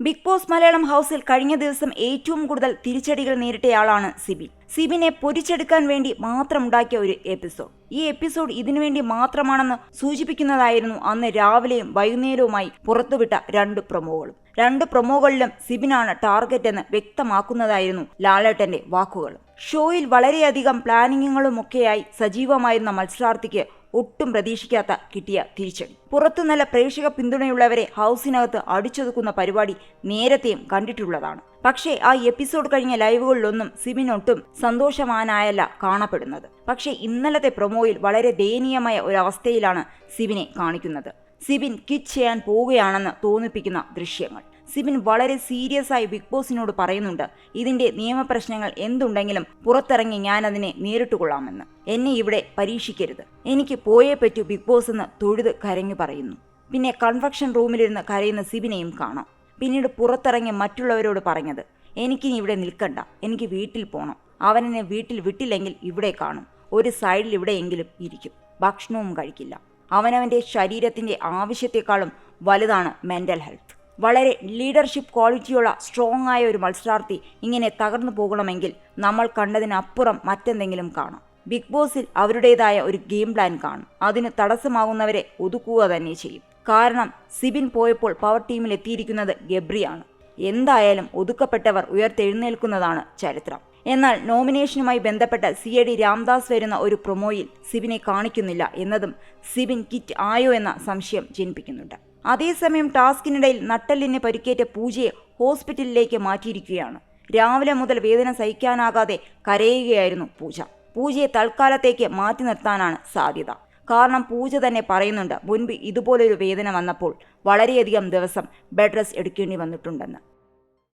Big boss Malayalam ഹൗസിൽ കഴിഞ്ഞ ദിവസം ഏറ്റവും കൂടുതൽ തിരിച്ചടികൾ നേരിട്ടയാളാണ് സിബിൻ സിബിനെ പൊരിച്ചെടുക്കാൻ വേണ്ടി മാത്രം ഉണ്ടാക്കിയ ഒരു എപ്പിസോഡ്. ഈ എപ്പിസോഡ് ഇതിനുവേണ്ടി മാത്രമാണെന്ന് സൂചിപ്പിക്കുന്നതായിരുന്നു അന്ന് രാവിലെയും വൈകുന്നേരവുമായി പുറത്തുവിട്ട രണ്ട് പ്രൊമോകളും. രണ്ട് പ്രൊമോകളിലും സിബിനാണ് ടാർഗറ്റ് എന്ന് വ്യക്തമാക്കുന്നതായിരുന്നു ലാലേട്ടന്റെ വാക്കുകൾ ഷോയിൽ വളരെയധികം പ്ലാനിങ്ങുകളുമൊക്കെയായി സജീവമായിരുന്ന മത്സരാർത്ഥിക്ക് ഒട്ടും പ്രതീക്ഷിക്കാത്ത കിട്ടിയ തിരിച്ചടി. പുറത്തു നല്ല പ്രേക്ഷക പിന്തുണയുള്ളവരെ ഹൗസിനകത്ത് അടിച്ചൊതുക്കുന്ന പരിപാടി നേരത്തെയും കണ്ടിട്ടുള്ളതാണ്. പക്ഷേ ആ എപ്പിസോഡ് കഴിഞ്ഞ ലൈവുകളിലൊന്നും സിബിൻ ഒട്ടും സന്തോഷവാനായല്ല കാണപ്പെടുന്നത്. പക്ഷേ ഇന്നലത്തെ പ്രൊമോയിൽ വളരെ ദയനീയമായ ഒരവസ്ഥയിലാണ് സിബിനെ കാണിക്കുന്നത്. സിബിൻ കിച്ച് ചെയ്യാൻ പോവുകയാണെന്ന് തോന്നിപ്പിക്കുന്ന ദൃശ്യങ്ങൾ. സിബിൻ വളരെ സീരിയസ് ആയി ബിഗ് ബോസിനോട് പറയുന്നുണ്ട്. ഇതിന്റെ നിയമപ്രശ്നങ്ങൾ എന്തുണ്ടെങ്കിലും പുറത്തിറങ്ങി ഞാൻ അതിനെ നേരിട്ട് കൊള്ളാമെന്ന് എന്നെ ഇവിടെ പരീക്ഷിക്കരുത്. എനിക്ക് പോയേ പറ്റൂ ബിഗ് ബോസ് എന്ന് തൊഴുത് കരഞ്ഞു പറയുന്നു. പിന്നെ കൺഫെക്ഷൻ റൂമിലിരുന്ന് കരയുന്ന സിബിനെയും കാണാം. പിന്നീട് പുറത്തിറങ്ങി മറ്റുള്ളവരോട് പറഞ്ഞത് എനിക്കിനി ഇവിടെ നിൽക്കണ്ട. എനിക്ക് വീട്ടിൽ പോകണം അവനെന്നെ വീട്ടിൽ വിട്ടില്ലെങ്കിൽ ഇവിടെ കാണും. ഒരു സൈഡിൽ ഇവിടെയെങ്കിലും ഇരിക്കും. ഭക്ഷണവും കഴിക്കില്ല. അവനവന്റെ ശരീരത്തിന്റെ ആവശ്യത്തെക്കാളും വലുതാണ് മെന്റൽ ഹെൽത്ത്. വളരെ ലീഡർഷിപ്പ് ക്വാളിറ്റിയുള്ള സ്ട്രോങ് ആയ ഒരു മത്സരാർത്ഥി ഇങ്ങനെ തകർന്നു പോകണമെങ്കിൽ നമ്മൾ കണ്ടതിനപ്പുറം മറ്റെന്തെങ്കിലും കാണാം. ബിഗ് ബോസിൽ അവരുടേതായ ഒരു ഗെയിം പ്ലാൻ കാണും. അതിന് തടസ്സമാകുന്നവരെ ഒതുക്കുക തന്നെ ചെയ്യും. കാരണം സിബിൻ പോയപ്പോൾ പവർ ടീമിൽ എത്തിയിരിക്കുന്നത് ഗബ്രിയാണ്. എന്തായാലും ഒതുക്കപ്പെട്ടവർ ഉയർത്തെഴുന്നേൽക്കുന്നതാണ് ചരിത്രം. എന്നാൽ നോമിനേഷനുമായി ബന്ധപ്പെട്ട സി എ ഡി രാംദാസ് വരുന്ന ഒരു പ്രൊമോയിൽ സിബിനെ കാണിക്കുന്നില്ല എന്നതും സിബിൻ കിറ്റ് ആയോ എന്ന സംശയം ജനിപ്പിക്കുന്നുണ്ട്. അതേസമയം ടാസ്കിനിടയിൽ നട്ടലിന് പരിക്കേറ്റ പൂജയെ ഹോസ്പിറ്റലിലേക്ക് മാറ്റിയിരിക്കുകയാണ്. രാവിലെ മുതൽ വേദന സഹിക്കാനാകാതെ കരയുകയായിരുന്നു പൂജ. പൂജയെ തൽക്കാലത്തേക്ക് മാറ്റി നിർത്താനാണ് സാധ്യത. കാരണം പൂജ തന്നെ പറയുന്നുണ്ട് മുൻപ് ഇതുപോലൊരു വേദന വന്നപ്പോൾ വളരെയധികം ദിവസം ബെഡ് റെസ്റ്റ് എടുക്കേണ്ടി വന്നിട്ടുണ്ടെന്ന്.